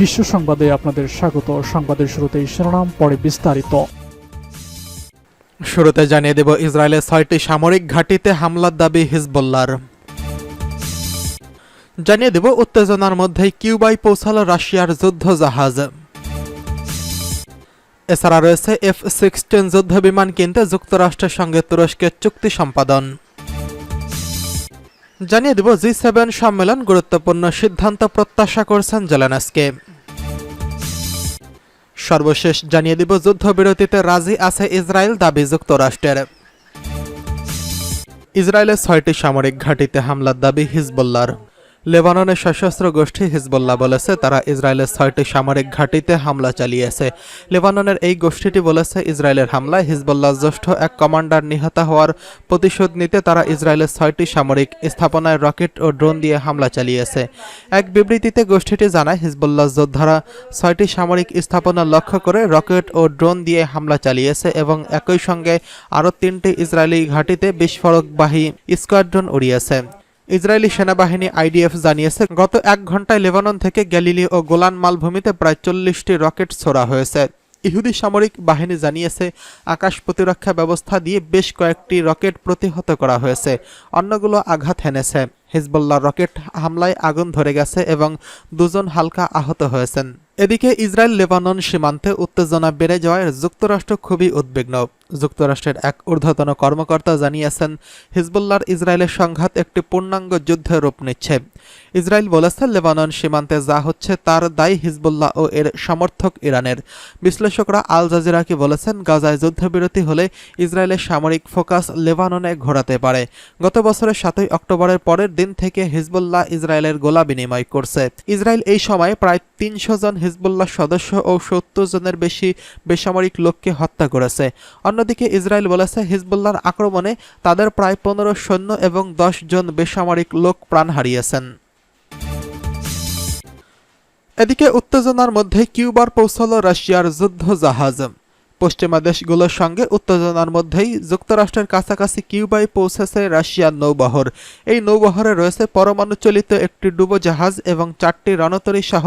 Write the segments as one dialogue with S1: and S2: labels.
S1: বিশ্ব সংবাদে আপনাদের স্বাগত। সংবাদের শুরুতেই শিরোনাম, পরে বিস্তারিত।
S2: শুরুতে জানিয়ে দেব ইসরায়েলের ছয়টি সামরিক ঘাঁটিতে হামলার দাবি হিজবুল্লার জানিয়ে দেব, উত্তেজনার মধ্যেই কিউবায় পৌঁছালো রাশিয়ার যুদ্ধ জাহাজ এছাড়া রয়েছে এফ সিক্সটিন যুদ্ধ বিমান কিনতে যুক্তরাষ্ট্রের সঙ্গে তুরস্কের চুক্তি সম্পাদন। জানিয়ে দেব, জি সেভেন সম্মেলন গুরুত্বপূর্ণ সিদ্ধান্ত প্রত্যাশা করছেন জেলেনাসকে। সর্বশেষ জানিয়ে দিব, যুদ্ধবিরতিতে রাজি আছে ইসরায়েল দাবি যুক্তরাষ্ট্রের। ইসরায়েলের ছয়টি সামরিক ঘাঁটিতে হামলার দাবি হিজবুল্লার লেবাননের সশস্ত্র গোষ্ঠী হিজবুল্লাহ বলেছে, তারা ইসরায়েলের ছয়টি সামরিক ঘাঁটিতে হামলা চালিয়েছে। লেবাননের এই গোষ্ঠীটি বলেছে, ইসরায়েলের হামলায় হিজবুল্লাহ জ্যেষ্ঠ এক কমান্ডার নিহত হওয়ার প্রতিশোধ নিতে তারা ইসরায়েলের ছয়টি সামরিক স্থাপনায় রকেট ও ড্রোন দিয়ে হামলা চালিয়েছে। এক বিবৃতিতে গোষ্ঠীটি জানায়, হিজবুল্লাহ যোদ্ধারা ছয়টি সামরিক স্থাপনা লক্ষ্য করে রকেট ও ড্রোন দিয়ে হামলা চালিয়েছে এবং একই সঙ্গে আরও তিনটি ইসরায়েলি ঘাঁটিতে বিস্ফোরকবাহী স্কোয়াড্রন উড়িয়েছে। ইসরায়েলি সেনাবাহিনী আইডিএফ জানিয়েছে, গত এক ঘন্টায় লেবানন থেকে গ্যালিলি ও গোলান মালভূমিতে প্রায় চল্লিশটি রকেট ছোড়া হয়েছে। ইহুদি সামরিক বাহিনী জানিয়েছে, আকাশ প্রতিরক্ষা ব্যবস্থা দিয়ে বেশ কয়েকটি রকেট প্রতিহত করা হয়েছে, অন্যগুলো আঘাত হেনেছে। হিজবুল্লাহ রকেট হামলায় আগুন ধরে গেছে এবং দুজন হালকা আহত হয়েছেন। এদিকে ইসরায়েল লেবানন সীমান্তে উত্তেজনা বেড়ে যাওয়ায় যুক্তরাষ্ট্র খুবই উদ্বিগ্ন। যুক্তরাষ্ট্রের এক ঊর্ধ্বতন কর্মকর্তা জানিয়েছেন, হিজবুল্লাহর ইসরায়েলের সংঘাত একটি পূর্ণাঙ্গ যুদ্ধে রূপ নিচ্ছে। ইসরায়েল বলেছে, লেবানন সীমান্তে যা হচ্ছে তার দায়ী হিজবুল্লাহ ও এর সমর্থক ইরানের। বিশ্লেষকরা আল জাজিরাকে বলেছেন, গাজায় যুদ্ধবিরতি হলে ইসরায়েলের সামরিক ফোকাস লেবাননে ঘোরাতে পারে। গত বছরের সাতই অক্টোবরের পরের দিন থেকে হিজবুল্লাহ ইসরায়েলের গোলা বিনিময় করছে। ইসরায়েল এই সময় প্রায় তিনশো জন হিজবুল্লাহ সদস্য ও সত্তর জনের বেশি বেসামরিক লোককে হত্যা করেছে। অন্যদিকে ইসরায়েল বলেছে, হিজবুল্লাহর আক্রমণে তাদের প্রায় পনেরো সৈন্য এবং দশ জন বেসামরিক লোক প্রাণ হারিয়েছেন। এদিকে উত্তেজনার মধ্যে কিউবার পৌঁছল রাশিয়ার যুদ্ধ জাহাজ। পশ্চিমা দেশগুলোর সঙ্গে উত্তেজনার মধ্যেই যুক্তরাষ্ট্রের কাছাকাছি কিউবায় পৌঁছেছে রাশিয়ার নৌবহর। এই নৌবহরে রয়েছে পরমাণু চালিত একটি ডুবোজাহাজ এবং চারটি রণতরী সহ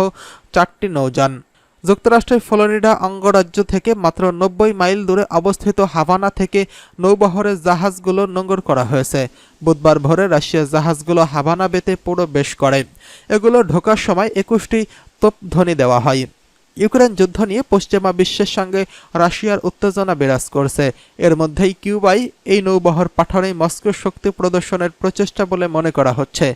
S2: চারটি নৌযান। যুক্তরাষ্ট্রের ফ্লোরিডা অঙ্গরাজ্য থেকে মাত্র নব্বই মাইল দূরে অবস্থিত হাভানা থেকে নৌবহরের জাহাজগুলো নোঙর করা হয়েছে। বুধবার ভোরে রাশিয়ার জাহাজগুলো হাভানা বেতে পুরো বেশ করে। এগুলো ঢোকার সময় একুশটি তোপধ্বনি দেওয়া হয়। ইউক্রেন যুদ্ধ নিয়ে পশ্চিমা বিশ্বের সঙ্গে রাশিয়ার উত্তেজনা বিরাজ করছে। এর মধ্যেই কিউবাই এই নৌবহর পাঠানোই মস্কো শক্তি প্রদর্শনের প্রচেষ্টা বলে মনে করা হচ্ছে।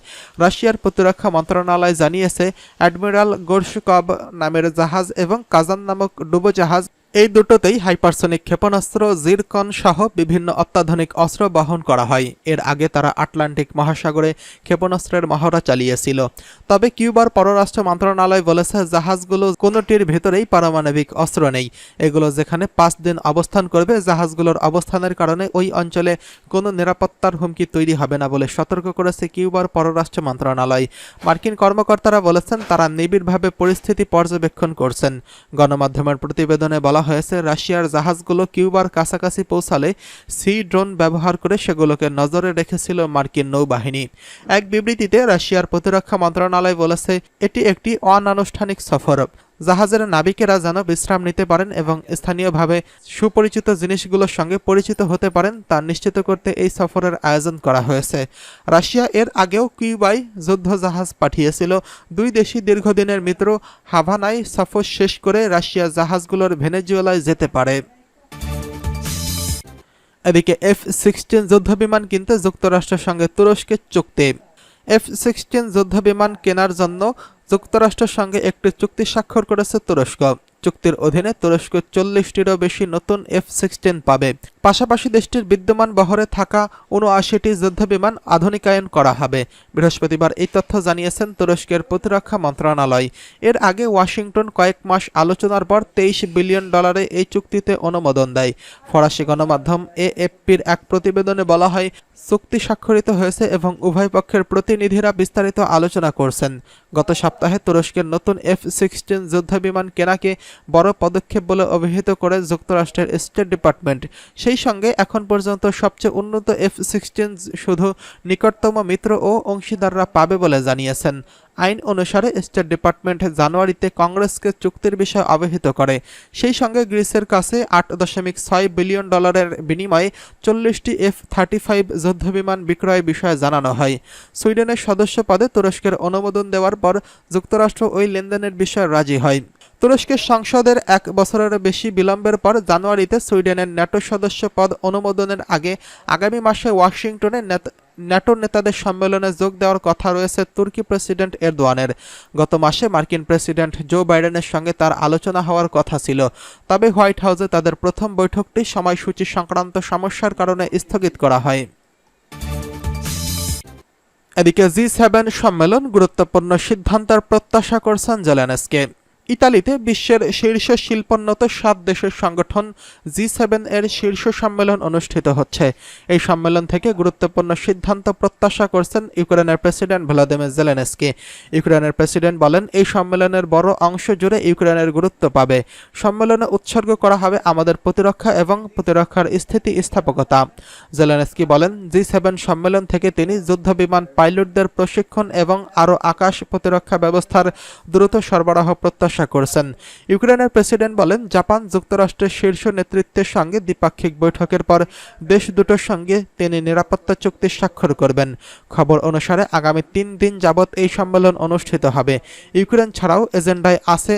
S2: রাশিয়ার প্রতিরক্ষা মন্ত্রণালয় জানিয়েছে, অ্যাডমিরাল গোরশুকব নামের জাহাজ এবং কাজান নামক ডুবোজাহাজ এই দুটোতেই হাইপারসোনিক ক্ষেপণাস্ত্র, জিরকন সহ বিভিন্ন অত্যাধুনিক অস্ত্র বহন করা হয়। এর আগে তারা আটলান্টিক মহাসাগরে ক্ষেপণাস্ত্রের মহড়া চালিয়েছিল। তবে কিউবার পররাষ্ট্র মন্ত্রণালয় বলেছে, জাহাজগুলো কোনোটির ভেতরেই পারমাণবিক অস্ত্র নেই। এগুলো যেখানে পাঁচ দিন অবস্থান করবে, জাহাজগুলোর অবস্থানের কারণে ওই অঞ্চলে কোনো নিরাপত্তার হুমকি তৈরি হবে না বলে সতর্ক করেছে কিউবার পররাষ্ট্র মন্ত্রণালয়। মার্কিন কর্মকর্তারা বলেছেন, তারা নিবিড়ভাবে পরিস্থিতি পর্যবেক্ষণ করছেন। গণমাধ্যমের প্রতিবেদনে বলা হয়েছে, রাশিয়ার জাহাজগুলো কিউবার কাছাকাছি পৌঁছালে সি ড্রোন ব্যবহার করে সেগুলোকে নজরে রেখেছিল মার্কিন নৌবাহিনী। এক বিবৃতিতে রাশিয়ার প্রতিরক্ষা মন্ত্রণালয় বলেছে, এটি একটি অনানুষ্ঠানিক সফর। জাহাজের নাবিকেরা যেন বিশ্রাম নিতে পারেন এবং স্থানীয়ভাবে সুপরিচিত জিনিসগুলোর সঙ্গে পরিচিত হতে পারেন, তা নিশ্চিত করতে এই সফরের আয়োজন করা হয়েছে। রাশিয়া এর আগেও কিউবাই যুদ্ধ জাহাজ পাঠিয়েছিল। দুই দেশই দীর্ঘদিনের মিত্র। হাভানায় সফর শেষ করে রাশিয়া জাহাজগুলোর ভেনেজুয়েলায় যেতে পারে। এদিকে এফ সিক্সটিন যুদ্ধবিমান কিনতে যুক্তরাষ্ট্রের সঙ্গে তুরস্কের চুক্তি। এফ সিক্সটিন যুদ্ধবিমান কেনার জন্য যুক্তরাষ্ট্রের সঙ্গে একটি চুক্তি স্বাক্ষর করেছে তুরস্ক। চুক্তির অধীনে তুরস্ক চল্লিশটিরও বেশি নতুন এফ সিক্সটিন পাবে। পাশাপাশি দেশটির বিদ্যমান বহরে থাকা উনআশিটি যুদ্ধবিমান আধুনিকায়ন করা হবে। বৃহস্পতিবার এই তথ্য জানিয়েছেন তুরস্কের প্রতিরক্ষা মন্ত্রণালয়। এর আগে ওয়াশিংটন কয়েক মাস আলোচনার পর তেইশ বিলিয়ন ডলারে এই চুক্তিতে অনুমোদন দেয়। ফরাসি গণমাধ্যম এএফপির এক প্রতিবেদনে বলা হয়, চুক্তি স্বাক্ষরিত হয়েছে এবং উভয় পক্ষের প্রতিনিধিরা বিস্তারিত আলোচনা করছেন। গত সপ্তাহে তুরস্কের নতুন এফ সিক্সটিন যুদ্ধবিমান কেনাকে বড় পদক্ষেপ বলে অভিহিত করে যুক্তরাষ্ট্রের স্টেট ডিপার্টমেন্ট সেই সঙ্গে এখন পর্যন্ত সবচেয়ে উন্নত এফ সিক্সটিন শুধু নিকটতম মিত্র ও অংশীদাররা পাবে বলে জানিয়েছেন। আইন অনুসারে স্টেট ডিপার্টমেন্ট জানুয়ারিতে কংগ্রেসকে চুক্তির বিষয়ে অবহিত করে। সেই সঙ্গে গ্রিসের কাছে আট দশমিক ছয় বিলিয়ন ডলারের বিনিময়ে চল্লিশটি এফ থার্টি ফাইভ যুদ্ধবিমান বিক্রয় বিষয়ে জানানো হয়। সুইডেনের সদস্য পদে তুরস্কের অনুমোদন দেওয়ার পর যুক্তরাষ্ট্র ওই লেনদেনের বিষয়ে রাজি হয়। তুরস্কের সংসদের এক বছরের বেশি বিলম্বের পর জানুয়ারিতে সুইডেনের ন্যাটো সদস্য পদ অনুমোদনের আগে আগামী মাসে ওয়াশিংটনে নেতা- ন্যাটো নেতাদের সম্মেলনে যোগ দেওয়ার কথা রয়েছে তুর্কি প্রেসিডেন্ট এরদোয়ানের। গত মাসে মার্কিন প্রেসিডেন্ট জো বাইডেনের সঙ্গে তার আলোচনা হওয়ার কথা ছিল। তবে হোয়াইট হাউসে তাদের প্রথম বৈঠকটি সময়সূচি সংক্রান্ত সমস্যার কারণে স্থগিত করা হয়। এদিকে জি সেভেন সম্মেলন গুরুত্বপূর্ণ সিদ্ধান্তের প্রত্যাশা করছেন জেলেনস্কে। ইতালিতে বিশ্বের শীর্ষ শিল্পোন্নত সাত দেশের সংগঠন জি সেভেন এর শীর্ষ সম্মেলন অনুষ্ঠিত হচ্ছে। এই সম্মেলন থেকে গুরুত্বপূর্ণ সিদ্ধান্ত প্রত্যাশা করছেন ইউক্রেনের প্রেসিডেন্ট ভ্লাদিমির জেলেনস্কি। ইউক্রেনের প্রেসিডেন্ট বলেন, এই সম্মেলনের বড় অংশ জুড়ে ইউক্রেনের গুরুত্ব পাবে। সম্মেলনে উৎসর্গ করা হবে আমাদের প্রতিরক্ষা এবং প্রতিরক্ষার স্থিতি স্থাপকতা। জেলেনস্কি বলেন, জি সেভেন সম্মেলন থেকে তিনি যুদ্ধবিমান পাইলটদের প্রশিক্ষণ এবং আরও আকাশ প্রতিরক্ষা ব্যবস্থার দ্রুত সরবরাহ প্রত্যাশা করছেন। ইউক্রেনের প্রেসিডেন্ট বলেন, জাপান যুক্তরাষ্ট্রের শীর্ষ নেতৃত্বের সঙ্গে দ্বিপাক্ষিক বৈঠকের পর দেশ দুটোর সঙ্গে তিনি নিরাপত্তা চুক্তি স্বাক্ষর করবেন। খবর অনুসারে আগামী তিন দিন যাবৎ এই সম্মেলন অনুষ্ঠিত হবে। ইউক্রেন ছাড়াও এজেন্ডায় আছে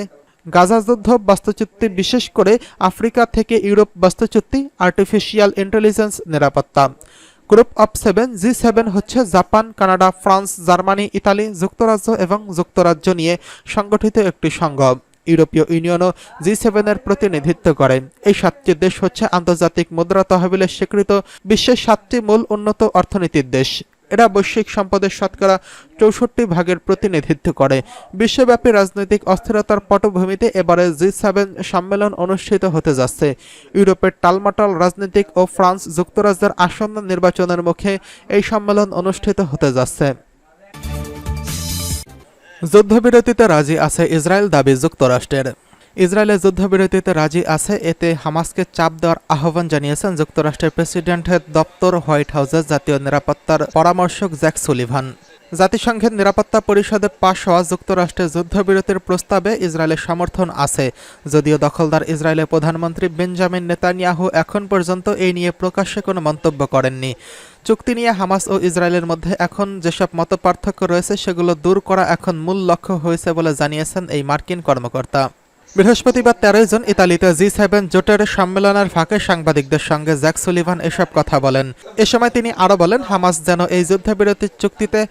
S2: গাজা যুদ্ধ বাস্তুচুক্তি বিশেষ করে আফ্রিকা থেকে ইউরোপ বাস্তুচুক্তি আর্টিফিশিয়াল ইন্টেলিজেন্স নিরাপত্তা। Group of seven G seven হচ্ছে Japan, Canada, France, Germany, Italy, যুক্তরাজ্য এবং যুক্তরাজ্য নিয়ে সংগঠিত একটি সংঘ। ইউরোপীয় ইউনিয়নও জি সেভেনের প্রতিনিধিত্ব করে। এই সাতটি দেশ হচ্ছে আন্তর্জাতিক মুদ্রা তহবিলের স্বীকৃত বিশ্বের সাতটি মূল উন্নত অর্থনীতির দেশ। এরা বৈশ্বিক সম্পদের শতকরা চৌষট্টি ভাগের প্রতিনিধিত্ব করে। বিশ্বব্যাপী রাজনৈতিক অস্থিরতার পটভূমিতে এবারে জি সেভেন সম্মেলন অনুষ্ঠিত হতে যাচ্ছে। ইউরোপের টালমাটাল রাজনৈতিক ও ফ্রান্স যুক্তরাজ্যের আসন্ন নির্বাচনের মুখে এই সম্মেলন অনুষ্ঠিত হতে যাচ্ছে। যুদ্ধবিরতিতে রাজি আছে ইসরায়েল দাবি যুক্তরাষ্ট্রের। ইসরায়েলের যুদ্ধবিরতিতে রাজি আছে। এতে হামাসকে চাপ দেওয়ার আহ্বান জানিয়েছেন যুক্তরাষ্ট্রের প্রেসিডেন্টের দপ্তর হোয়াইট হাউসের জাতীয় নিরাপত্তার পরামর্শক জ্যাক সুলিভান। জাতিসংঘের নিরাপত্তা পরিষদে পাশ হওয়া যুক্তরাষ্ট্রের যুদ্ধবিরতির প্রস্তাবে ইসরায়েলের সমর্থন আছে। যদিও দখলদার ইসরায়েলের প্রধানমন্ত্রী বেঞ্জামিন নেতানিয়াহু এখন পর্যন্ত এই নিয়ে প্রকাশ্যে কোনো মন্তব্য করেননি। চুক্তি নিয়ে হামাস ও ইসরায়েলের মধ্যে এখন যেসব মতপার্থক্য রয়েছে, সেগুলো দূর করা এখন মূল লক্ষ্য হয়েছে বলে জানিয়েছেন এই মার্কিন কর্মকর্তা। বৃহস্পতিবার তেরোই জন ইতালিতে জি সেভেন জোটের সম্মেলনের ফাঁকে সাংবাদিকদের সঙ্গে জ্যাক সুলিভান এসব কথা বলেন। এ সময় তিনি আরও বলেন, হামাস যেন এই যুদ্ধবিরতির চুক্তিতে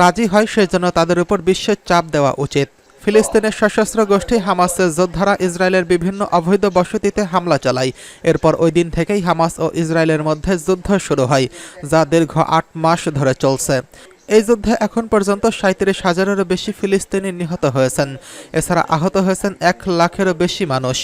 S2: রাজি হয়, সেজন্য তাদের উপর বিশ্বের চাপ দেওয়া উচিত। ফিলিস্তিনের সশস্ত্র গোষ্ঠী হামাসের যোদ্ধারা ইসরায়েলের বিভিন্ন অবৈধ বসতিতে হামলা চালায়। এরপর ওই দিন থেকেই হামাস ও ইসরায়েলের মধ্যে যুদ্ধ শুরু হয়, যা দীর্ঘ আট মাস ধরে চলছে। এই যুদ্ধে এখন পর্যন্ত সাঁত্রিশ হাজারেরও বেশি ফিলিস্তিনি নিহত হয়েছেন। এছাড়া আহত হয়েছেন এক লাখেরও বেশি মানুষ।